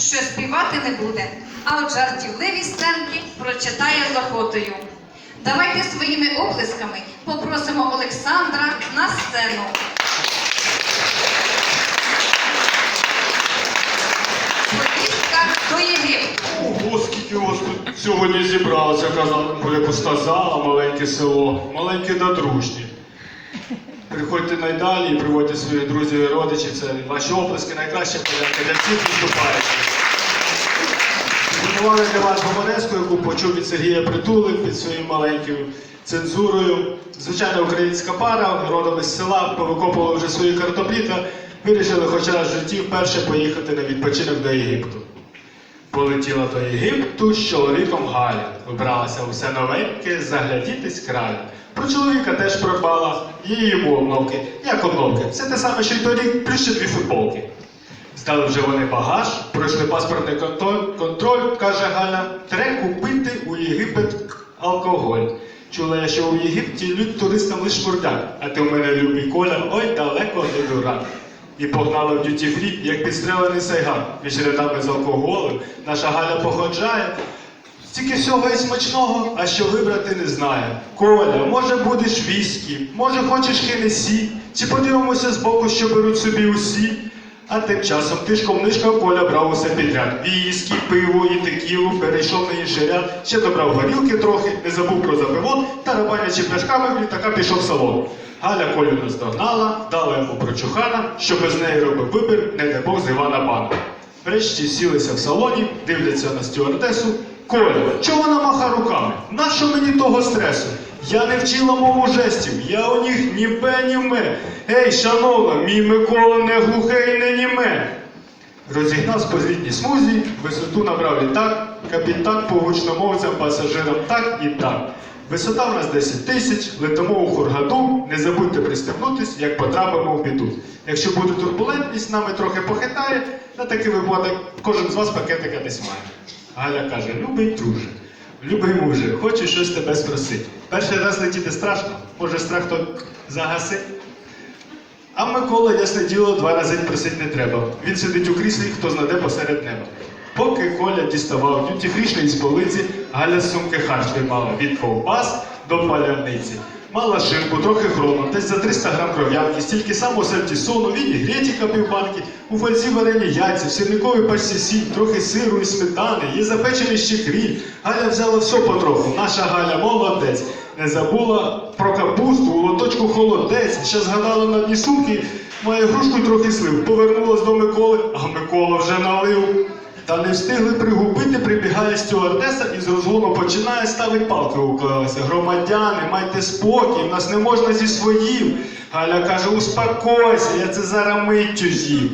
що співати не буде, а от жартівливі сценки прочитає з охотою. Давайте своїми оплесками попросимо Олександра на сцену. До Єгипту. Скільки вас тут сьогодні зібралося, казав, буде пуста зала, маленьке село, маленьке да дружні. Приходьте найдалі і приводьте своїх друзів і родичів. Це ваші оплески, найкраща подяка для всіх виступаючих. Підготували для вас гумореску, яку почув від Сергія Притули під своїм маленькою цензурою. Звичайна українська пара, родом із села, повикопували вже свої картоплі та вирішили хоч раз в житті вперше поїхати на відпочинок до Єгипту. Полетіла до Єгипту з чоловіком Галя. Вибралася усе новеньке, заглядітись краю. Про чоловіка теж придбала її йому обновки. Як обновки? Все те саме, що й торік, плюс ще дві футболки. Здали вже вони багаж, пройшли паспортний контроль, контроль каже Галя, треба купити у Єгипет алкоголь. Чула я, що у Єгипті лють туристам лиш шмурдяк, а ти в мене любий коля, ой далеко не дурак. І погнала в дюті фрі, як підстрелений сайган. Між рядами з алкоголем наша Галя походжає. Стільки всього і смачного, а що вибрати не знає. Коля, може будеш віскі, може хочеш хенесі, чи подивимося збоку, що беруть собі усі. А тим часом тишком нишка Коля брав усе підряд. Віскі, пиво і текілу, перейшов на інший ряд, ще добрав горілки трохи, не забув про запивон, та рабанячи пляшками в літака пішов в салон. Галя Колю наздогнала, дала йому прочухана, що без неї робив вибір, не дай Бог з Івана пана. Врешті сілися в салоні, дивляться на стюардесу. Коля, чого вона маха руками? Нащо мені того стресу? Я не вчила мову жестів, я у них ні пе, ні ме. Ей, шановна, мій Микола не глухе не німе. Розігнав з позлітній смузі, висоту набрав літак, капітан по гучномовцям пасажирам так і так. Висота в нас 10 тисяч, летимо у Хургаду, не забудьте пристебнутись, як потрапимо в біду. Якщо буде турбулентність, нами трохи похитає, на такий випадок кожен з вас пакетика десь має. Галя каже: любий друже, любий муже, хочу щось тебе спросити. Перший раз летіти страшно, може страх то загасить. А Микола, ясне діло, два рази просить не треба. Він сидить у кріслі, хто знаде посеред неба. Поки Коля діставав дюті фрішний з полиці, Галя сумки харч виймала від ковбас до паляниці. Мала шинку, трохи хрону, десь за 300 грам кров'янки, стільки само сальтісону, вінігретіка півбанки, у фользі варені яйця, в сірниковій пачці сіль, трохи сиру і сметани, є запечений щекрі. Галя взяла все потроху. Наша Галя молодець. Не забула про капусту, у лоточку холодець. Ще згадала на дні сумки, має грушку трохи слив. Повернулась до Миколи, а Микола вже налив. Та не встигли пригубити, прибігає стюардеса і з розгону починає ставить палки у колеса. Громадяни, майте спокій, в нас не можна зі своїм. Галя каже, успокойся, я це зараз миттю з'їв.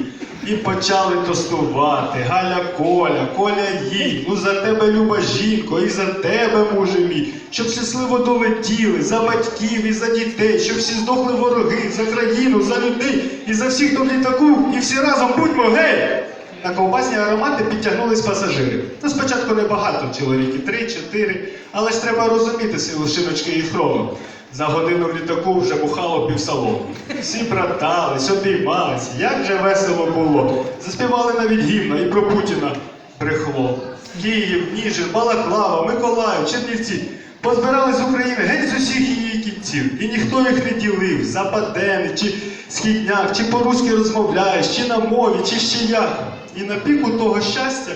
І почали тостувати. Галя Коля, Коля їй. Ну за тебе, люба жінко, і за тебе, муже мій. Щоб щасливо долетіли, за батьків і за дітей, щоб всі здохли вороги, за країну, за людей, і за всіх хто в літаку, і всі разом будьмо гей! На ковбасні аромати підтягнулись пасажири. Ну, спочатку небагато, чоловіки, три-чотири, але ж треба розуміти силу шиночки і хрону. За годину в літаку вже бухало півсалону. Всі братались, обіймались, як же весело було. Заспівали навіть гімна і про Путіна брехло. Київ, Ніжин, Балаклава, Миколаїв, Чернівці. Позбирали з України геть з усіх її кінців. І ніхто їх не ділив, западени, чи східняк, чи по-руськи розмовляєш, чи на мові, чи ще як. І на піку того щастя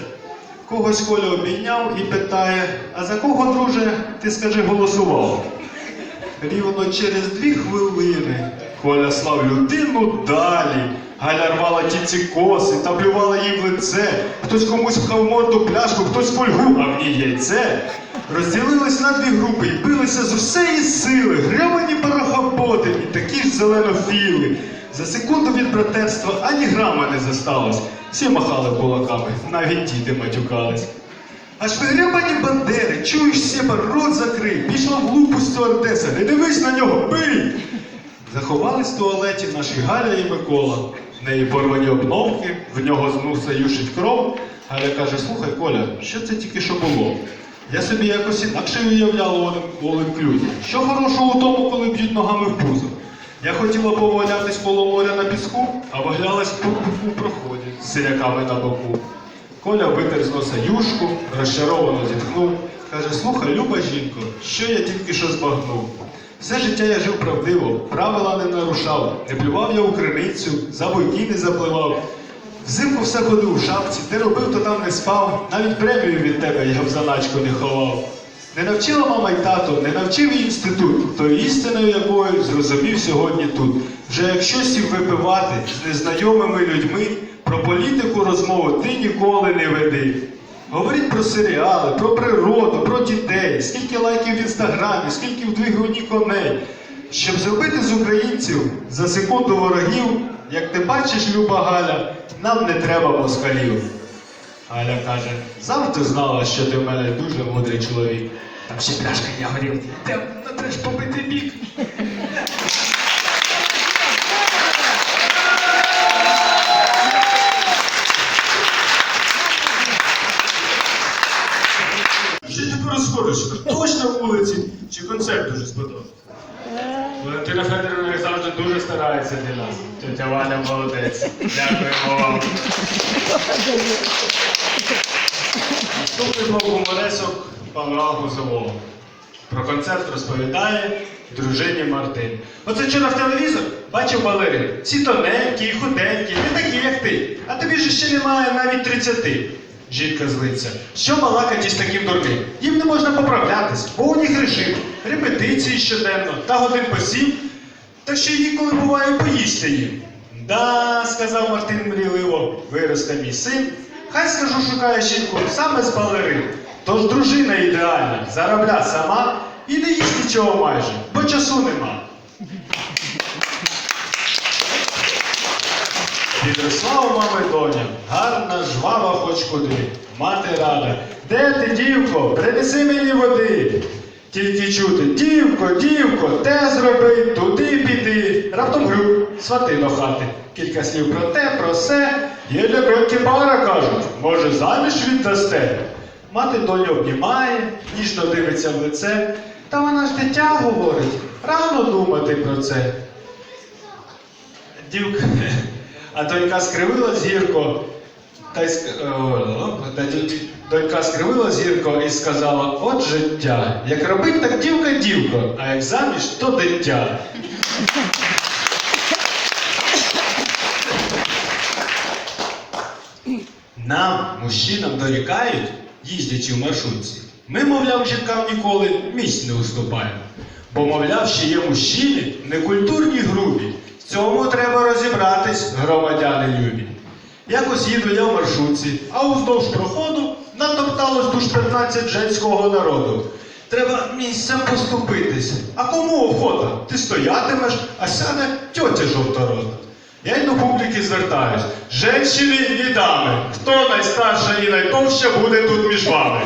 когось Коля обійняв і питає: а за кого, друже, ти скажи, голосував? Рівно через дві хвилини Коля слав людину далі. Галя рвала тіці коси та плювала їй в лице. Хтось комусь пхав морду пляшку, хтось фольгу, а в ній яйце. Розділились на дві групи і билися з усієї сили, гребані парохоботи і такі ж зеленофіли. За секунду від братерства ані грама не зосталось. Всі махали кулаками, навіть діти матюкались. Аж вигребані бандери, чуєш себе, рот закрий, пішла в лупу стюардеса, не дивись на нього, бий! Заховались в туалеті наші Галя і Микола. В неї порвані обновки, в нього з носа юшить кров. Галя каже, слухай, Коля, що це тільки що було? Я собі якось інакше уявляла all-inclusive. Що хорошого у тому, коли б'ють ногами в пузо? Я хотіла повалятись коло моря на піску, а валялась у проході з сиряками на боку. Коля витер з носа юшку, розчаровано зітхнув. Каже, слухай, люба жінко, що я тільки що збагнув. Все життя я жив правдиво, правила не нарушав, не плював я у криницю, за бойки не запливав. Взимку все ходив у шапці, де робив, то там не спав, навіть премію від тебе я в заначку не ховав. Не навчила мама й тато, не навчив і інститут, то істиною якою зрозумів сьогодні тут. Вже якщо сів випивати з незнайомими людьми, про політику розмову ти ніколи не веди. Говоріть про серіали, про природу, про дітей, скільки лайків в інстаграмі, скільки в двигуні коней. Щоб зробити з українців за секунду ворогів, як ти бачиш, Люба Галя, нам не треба москалів. Галя каже, завжди знала, що ти в мене дуже мудрий чоловік. Там ще пляшка я горів. Де треба треш побити бік. Дуже старається для нас. Тетя Валя молодець. Дякуємо вам. Наступний блок гуморесок Павла Гузового. Про концерт розповідає дружині Мартин. Оце вчора в телевізор бачив балерин. Всі тоненькі і худенькі, не такі, як ти. А тобі ж ще немає навіть 30. Жінка злиться. Що балакать із таким дурним? Їм не можна поправлятись, бо у них режим. Репетиції щоденно, та годин по сім. Та ще й ніколи буває поїсти їм. Да, сказав Мартин мрійливо, виросте мій син. Хай скажу, шукає жінку саме з балерин. Тож дружина ідеальна, заробля сама і не їсть нічого майже, бо часу нема. Підросла у мами доня, гарна, жвава хоч куди. Мати рада. Де ти, дівко? Принеси мені води. Тільки чути, дівко, дівко, те зроби, туди піди. Раптом грю, свати до хати. Кілька слів про те, про се. Є для броньки пара, кажуть, може заміж віддасте. Мати доню обнімає, ніжно дивиться в лице. Та вона ж дитя говорить, рано думати про це. Дівка, а донька скривила зірко, та й ск- дю- донька скривила зірко і сказала: от життя. Як робить, так дівка дівко, а як заміж, то дитя. Нам, мужчинам, дорікають, їздячи в маршрутці. Ми, мовляв, жінкам ніколи місць не уступаємо. Бо, мовляв, ще є мужчини, некультурні грубі. В цьому треба розібратись, громадяни любі. Якось їду я в маршрутці, а уздовж проходу натопталось душ 15 женського народу. Треба місцем поступитись. А кому охота? Ти стоятимеш, а сяде тьотя жовторода. Я й до публіки звертаюсь. Женщини і дами, хто найстарша і найтовща буде тут між вами?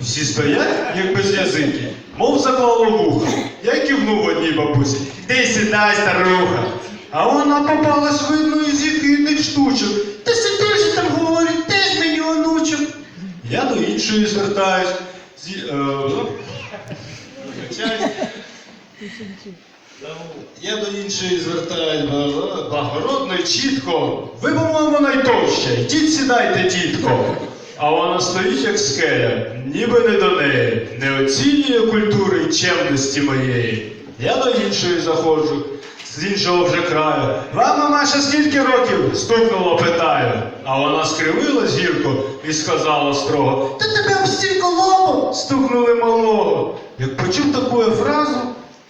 Всі стоять, як без язики, мов заклало вуха. Я кивнув одній бабусі. Ти сідай, старуха. А вона попалась видно із єхидних штучок. Та Я до іншої звертаюсь. Зі, е. Я до іншої звертаюсь благородно чітко. Ви, по-моєму, найтовща. Йдіть сідайте, тітко. А вона стоїть, як скеля, ніби не до неї, не оцінює культури і чемності моєї. Я до іншої заходжу, з іншого вже краю. Вам, мамаша, скільки років? стукнуло, питаю. А вона скривила зірку і сказала строго: Та тебе об стільки лобу! стукнули малого. Як почув таку фразу,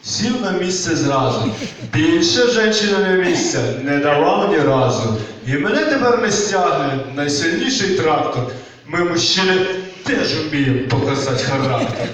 Сів на місце зразу. Більше женщина на місця не давав ні разу. І мене тепер не стягне найсильніший трактор. Ми, мужчини, теж вміємо показати характер.